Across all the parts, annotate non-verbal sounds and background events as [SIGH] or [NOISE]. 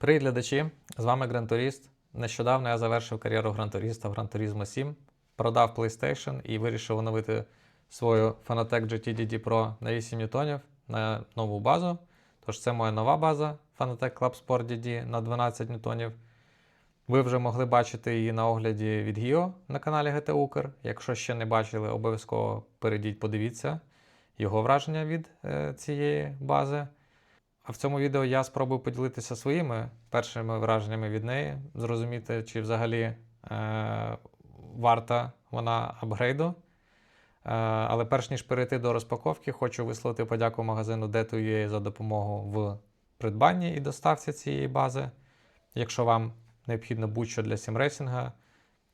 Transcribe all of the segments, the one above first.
Привіт, глядачі! З вами Грантуріст. Нещодавно я завершив кар'єру грантуріста в Gran Turismo 7, продав PlayStation і вирішив оновити свою Fanatec GT Pro на 8 ньютонів на нову базу. Тож це моя нова база Fanatec Club Sport DD на 12 ньютонів. Ви вже могли бачити її на огляді від Гіо на каналі GT Укр. Якщо ще не бачили, обов'язково перейдіть, подивіться його враження від е, цієї бази. А в цьому відео я спробую поділитися своїми першими враженнями від неї, зрозуміти, чи взагалі е, варта вона апгрейду. Е, але перш ніж перейти до розпаковки, хочу висловити подяку магазину Deto.ua за допомогу в придбанні і доставці цієї бази. Якщо вам необхідно будь-що для сімрейсінга,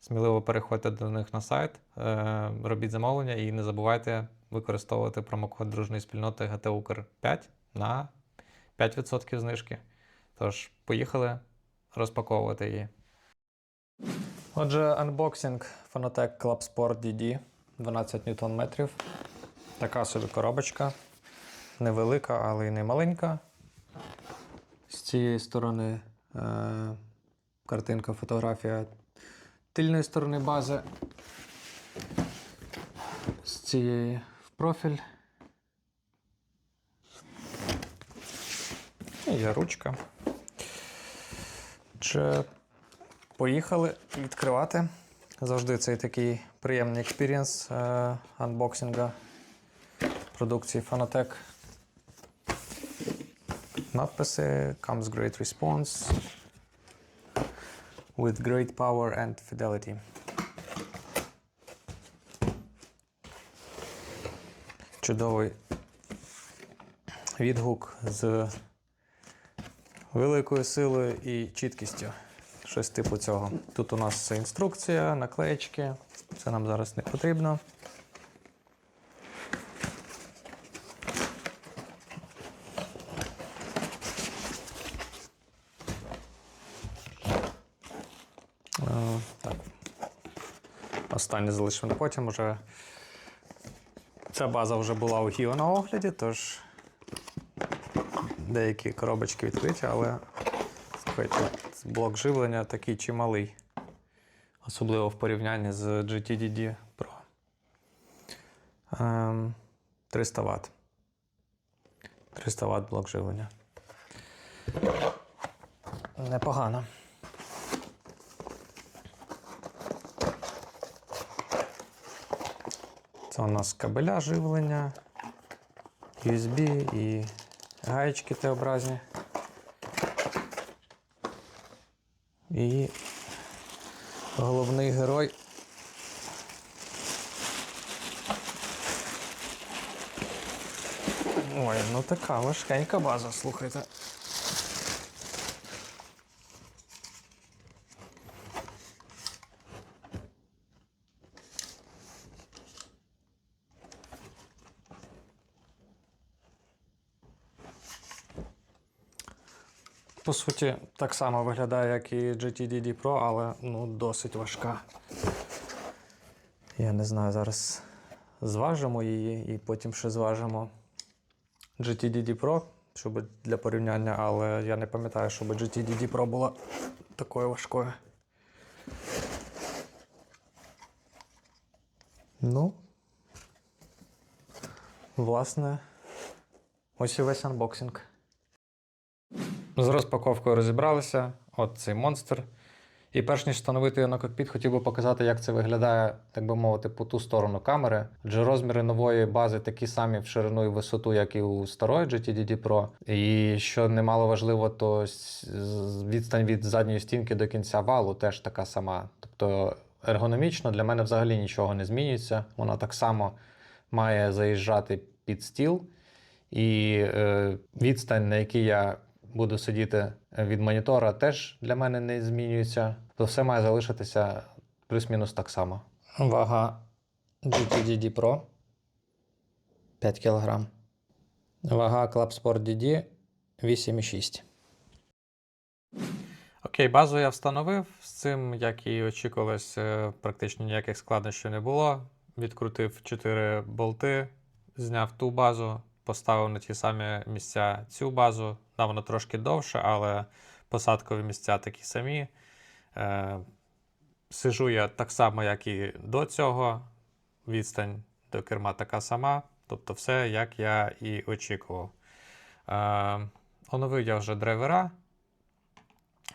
сміливо переходьте до них на сайт, е, робіть замовлення і не забувайте використовувати промокод дружної спільноти GTUKR 5 на 5% знижки. Тож, поїхали розпаковувати її. Отже, анбоксинг Fanatec Club Sport DD 12 ньютон метрів. Така собі коробочка. Невелика, але й не маленька. З цієї сторони е- картинка, фотографія тильної сторони бази. З цієї в профіль. Є ручка. Чи поїхали відкривати. Завжди цей такий приємний експірієнс е, анбоксинга продукції Fanatec. Надписи Comes great response with great power and fidelity. Чудовий відгук з великою силою і чіткістю. Щось типу цього. Тут у нас інструкція, наклеєчки. Це нам зараз не потрібно. Е. Останнє залишимо потім. Уже ця база вже була у Гіо на огляді, тож деякі коробочки відкриті, але слухайте, блок живлення такий чималий. Особливо в порівнянні з GTDD Pro. Ем, 300 Вт. 300 Вт блок живлення. Непогано. Це у нас кабеля живлення, USB і гаєчки Т-образні. І головний герой. Ой, ну така важкенька база, слухайте. По суті, так само виглядає, як і GTDD Pro, але ну, досить важка. Я не знаю, зараз зважимо її і потім ще зважимо GTDD Pro, щоб для порівняння, але я не пам'ятаю, щоб GTDD Pro була такою важкою. Ну, власне, ось і весь анбоксинг. З розпаковкою розібралися. От цей монстр. І перш ніж встановити його на кокпіт, хотів би показати, як це виглядає, так би мовити, по ту сторону камери. Адже розміри нової бази такі самі в ширину і висоту, як і у старої GTDD Pro. І що немало важливо, то відстань від задньої стінки до кінця валу теж така сама. Тобто ергономічно для мене взагалі нічого не змінюється. Вона так само має заїжджати під стіл. І е, відстань, на якій я буду сидіти від монітора, теж для мене не змінюється. То все має залишитися плюс-мінус так само. Вага GTDD Pro 5 кг. Вага Club Sport DD 8,6. Окей, базу я встановив. З цим, як і очікувалось, е, практично ніяких складнощів не було. Відкрутив 4 болти, зняв ту базу, поставив на ті самі місця цю базу. Да, вона трошки довше, але посадкові місця такі самі. Е, сижу я так само, як і до цього. Відстань до керма така сама. Тобто, все, як я і очікував. Е, оновив я вже драйвера.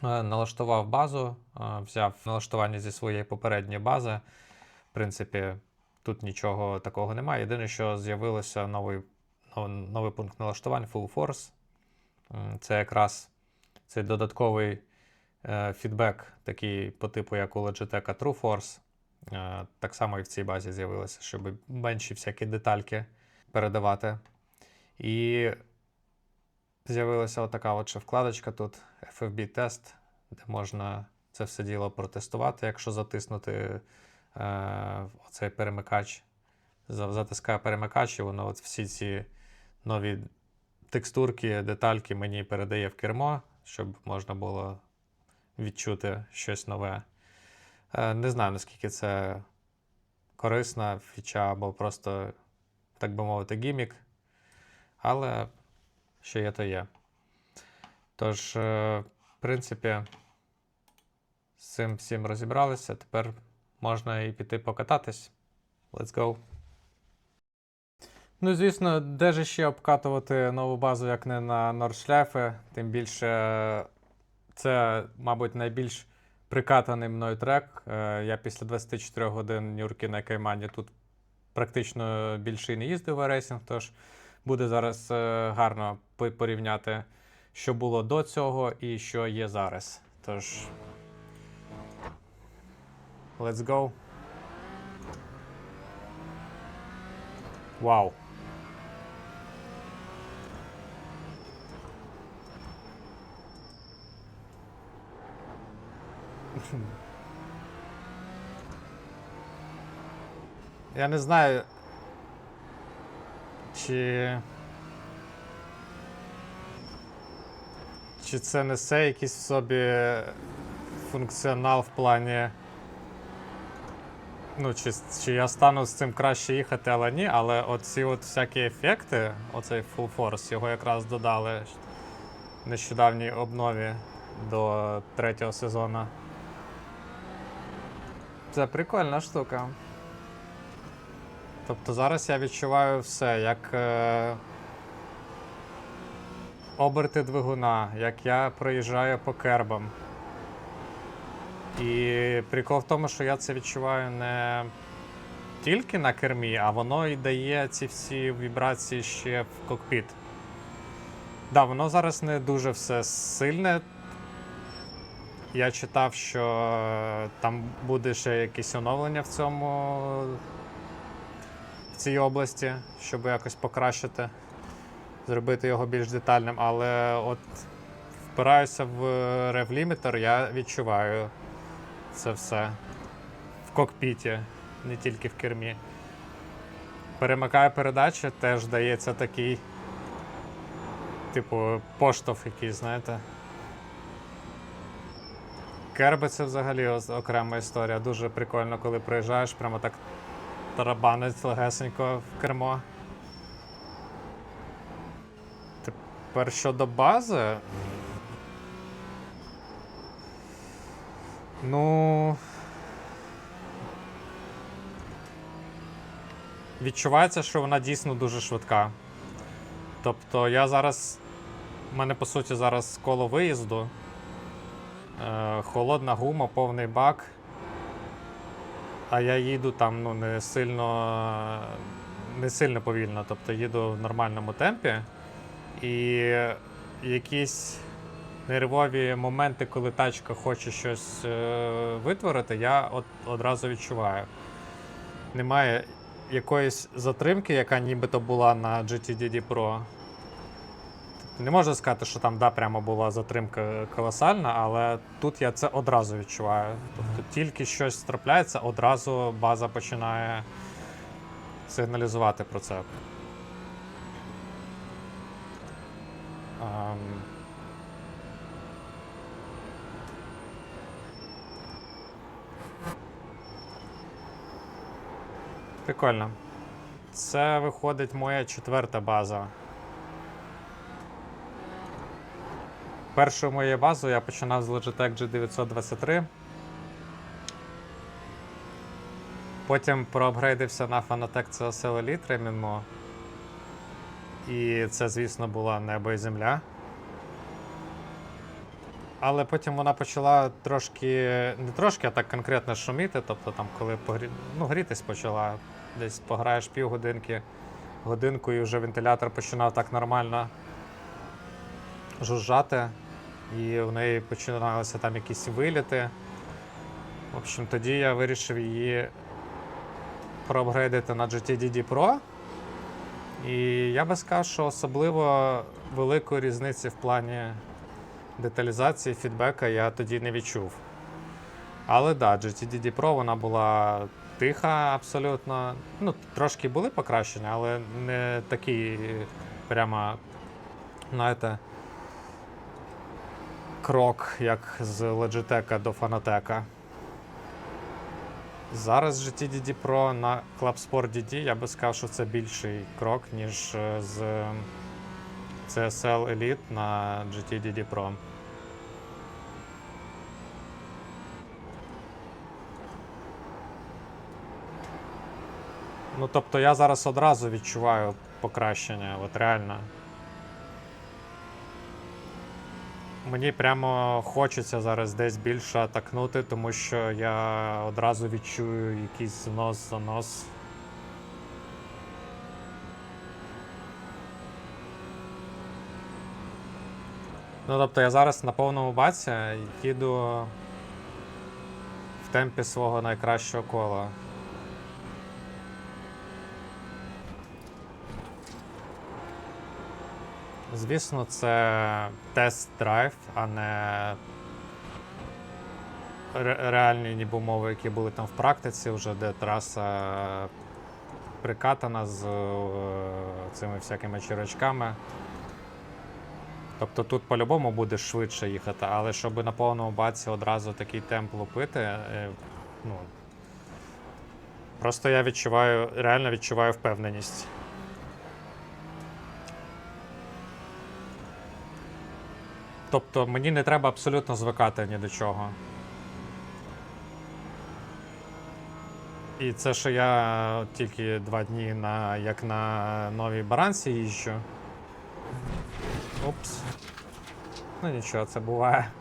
Е, Налаштував базу, е, взяв налаштування зі своєї попередньої бази. В принципі, тут нічого такого немає. Єдине, що з'явилося новий, нов- новий пункт налаштувань Full Force. Це якраз цей додатковий е, фідбек, такий по типу, як у Logitech True Force. Е, так само і в цій базі з'явилося, щоб менші всякі детальки передавати. І з'явилася отака от вкладочка тут FFB тест, де можна це все діло протестувати, якщо затиснути е, оцей перемикач. За- Затискаю перемикач, і воно от всі ці нові текстурки, детальки мені передає в кермо, щоб можна було відчути щось нове. Е, не знаю, наскільки це корисна фіча або просто, так би мовити, гімік. Але що є, то є. Тож, е, в принципі, з цим всім розібралися. Тепер можна і піти покататись. Let's go. Ну, звісно, де ж ще обкатувати нову базу, як не на Нордшляфе. Тим більше, це, мабуть, найбільш прикатаний мною трек. Е, Я після 24 годин Нюрки на Каймані тут практично більше не їздив в рейсинг, тож буде зараз е, гарно порівняти, що було до цього і що є зараз. Тож. Let's go. Вау. Я не знаю. Чи. Чи це несе якийсь в собі функціонал в плані. Ну, чи, чи я стану з цим краще їхати, але ні. Але оці от всякі ефекти, оцей Full Force, його якраз додали в нещодавній обнові до третього сезону. Це прикольна штука. Тобто зараз я відчуваю все, як е, оберти двигуна, як я проїжджаю по кербам. І прикол в тому, що я це відчуваю не тільки на кермі, а воно і дає ці всі вібрації ще в кокпіт. Да, воно зараз не дуже все сильне. Я читав, що е, там буде ще якесь оновлення в цьому в цій області, щоб якось покращити, зробити його більш детальним. Але от впираюся в рев-лімітер, я відчуваю це все в кокпіті, не тільки в кермі. Перемикаю передачі, теж дається такий, типу, поштовх якийсь, знаєте. Керби це взагалі окрема історія. Дуже прикольно, коли приїжджаєш, прямо так тарабанить легесенько в кермо. Тепер щодо бази. Ну. Відчувається, що вона дійсно дуже швидка. Тобто я зараз. У мене по суті зараз коло виїзду. Е, холодна гума, повний бак. А я їду там ну, не сильно не сильно повільно, тобто їду в нормальному темпі. І якісь нервові моменти, коли тачка хоче щось е, витворити, я от, одразу відчуваю. Немає якоїсь затримки, яка нібито була на GTDD Pro. Не можна сказати, що там да, прямо була затримка колосальна, але тут я це одразу відчуваю. Тобто тільки щось трапляється, одразу база починає сигналізувати про це. Ем. Прикольно. Це виходить моя четверта база. Першою моєю базою я починав з Logitech G923. Потім проапгрейдився на Fanatec CSL Elite Remimo. І це, звісно, була небо і земля. Але потім вона почала трошки, не трошки, а так конкретно шуміти. Тобто, там, коли погрі... ну, грітись почала, десь пограєш півгодинки, годинку, і вже вентилятор починав так нормально жужжати. І в неї починалися там якісь виліти. В общем, тоді я вирішив її проапгрейдити на GTDD Pro. І я би сказав, що особливо великої різниці в плані деталізації фідбека я тоді не відчув. Але да, GTDD Pro вона була тиха абсолютно. Ну, трошки були покращення, але не такі прямо, знаєте, крок, як з Logitech до Fanatec. Зараз GTDD Pro на Club Sport DD я би сказав, що це більший крок, ніж е, з CSL Elite на GTDD Pro. Ну, тобто я зараз одразу відчуваю покращення, от реально. Мені прямо хочеться зараз десь більше атакнути, тому що я одразу відчую якийсь знос занос. Ну, тобто я зараз на повному баці їду в темпі свого найкращого кола. Звісно, це тест-драйв, а не реальні ніби умови, які були там в практиці, вже де траса прикатана з е, цими всякими черочками. Тобто тут по-любому буде швидше їхати, але щоб на повному баці одразу такий темп лупити, е, ну. Просто я відчуваю, реально відчуваю впевненість. Тобто мені не треба абсолютно звикати ні до чого. І це, що я тільки два дні на, як на новій баранці їжджу. Упс. Ну нічого, це буває.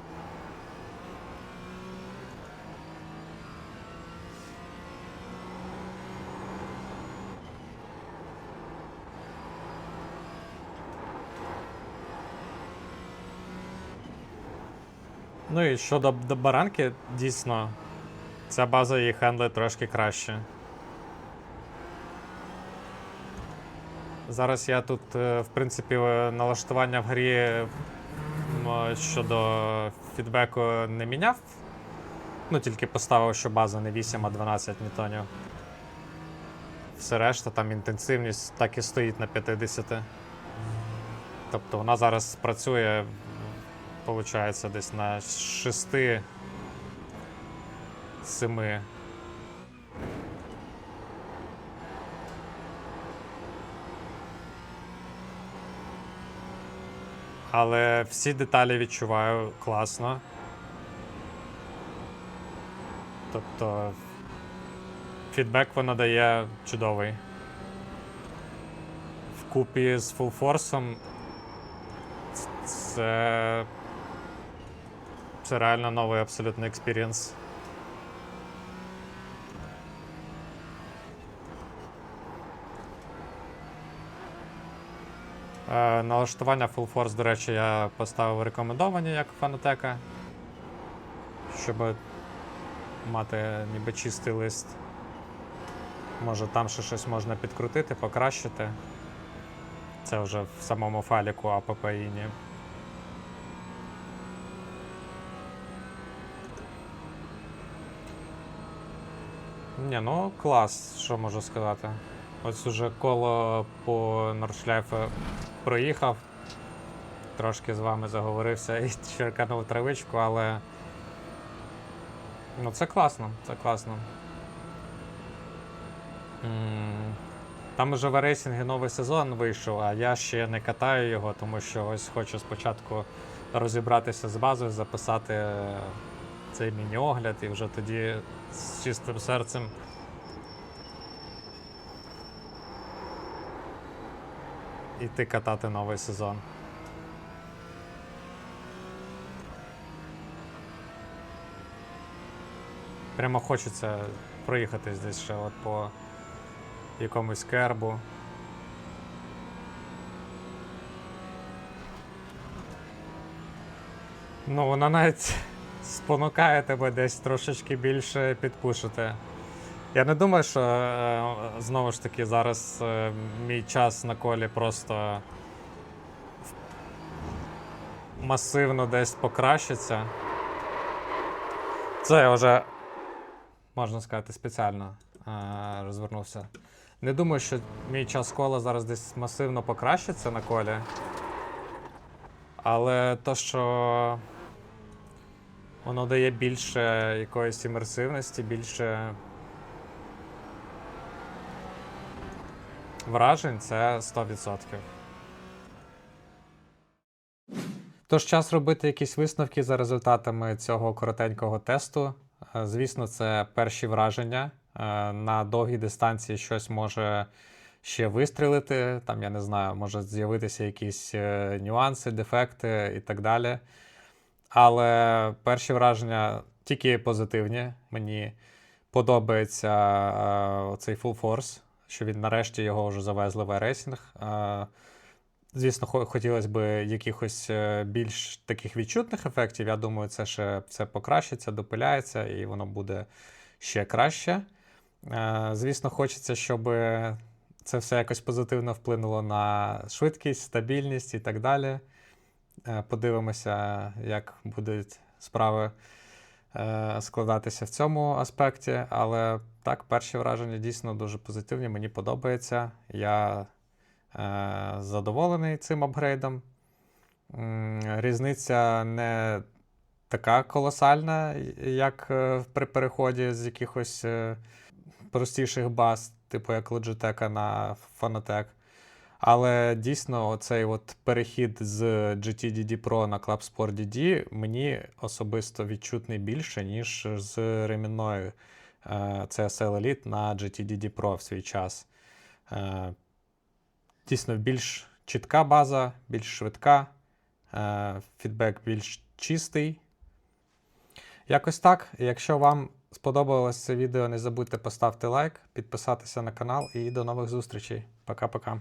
Ну і щодо до баранки, дійсно, ця база її хендлить трошки краще. Зараз я тут, е, в принципі, е, налаштування в грі е, щодо фідбеку не міняв. Ну, тільки поставив, що база не 8, а 12 ньютонів. Все решта, там інтенсивність так і стоїть на 50. Тобто вона зараз працює, виходить, десь на 6 7 Але всі деталі відчуваю класно. Тобто фідбек вона дає чудовий. Вкупі з Force це. Це реально новий абсолютно експірієнс. Е, Налаштування Full Force, до речі, я поставив рекомендовані як фанатека, щоб мати ніби чистий лист. Може там ще щось можна підкрутити, покращити. Це вже в самому файліку APP-іні. Ні, ну клас, що можу сказати. Ось уже коло по Нордшляйфу проїхав. Трошки з вами заговорився і [LAUGHS] черканув травичку, але. Ну, це класно, це класно. Там уже в рейсінгі новий сезон вийшов, а я ще не катаю його, тому що ось хочу спочатку розібратися з базою, записати цей міні-огляд і вже тоді з чистим серцем. Іти катати новий сезон. Прямо хочеться проїхатись десь ще от по якомусь кербу. Ну, вона навіть спонукає тебе десь трошечки більше підпушити. Я не думаю, що е, знову ж таки зараз е, мій час на колі просто масивно десь покращиться. Це я вже, можна сказати, спеціально е, розвернувся. Не думаю, що мій час кола зараз десь масивно покращиться на колі. Але то, що воно дає більше якоїсь імерсивності, більше вражень, це 100%. Тож час робити якісь висновки за результатами цього коротенького тесту. Е, Звісно, це перші враження. Е, На довгій дистанції щось може ще вистрілити. Там, я не знаю, може з'явитися якісь е, нюанси, дефекти і так далі. Але перші враження тільки позитивні. Мені подобається е, оцей Full Force, що він нарешті його вже завезли в рейсінг. Звісно, хотілося б якихось е, більш таких відчутних ефектів. Я думаю, це ще все покращиться, допиляється, і воно буде ще краще. Е, Звісно, хочеться, щоб це все якось позитивно вплинуло на швидкість, стабільність і так далі. Е, Подивимося, як будуть справи е, складатися в цьому аспекті. Але так, перші враження дійсно дуже позитивні. Мені подобається. Я е, задоволений цим апгрейдом. Різниця не така колосальна, як при переході з якихось простіших баз, типу як Logitech на Fanatec. Але дійсно, оцей от перехід з GTDD Pro на Club Sport DD мені особисто відчутний більше, ніж з ремінною е, CSL Elite на GTDD Pro в свій час. Е, Дійсно, більш чітка база, більш швидка, е, фідбек більш чистий. Якось так. Якщо вам сподобалось це відео, не забудьте поставити лайк, підписатися на канал і до нових зустрічей. Пока-пока.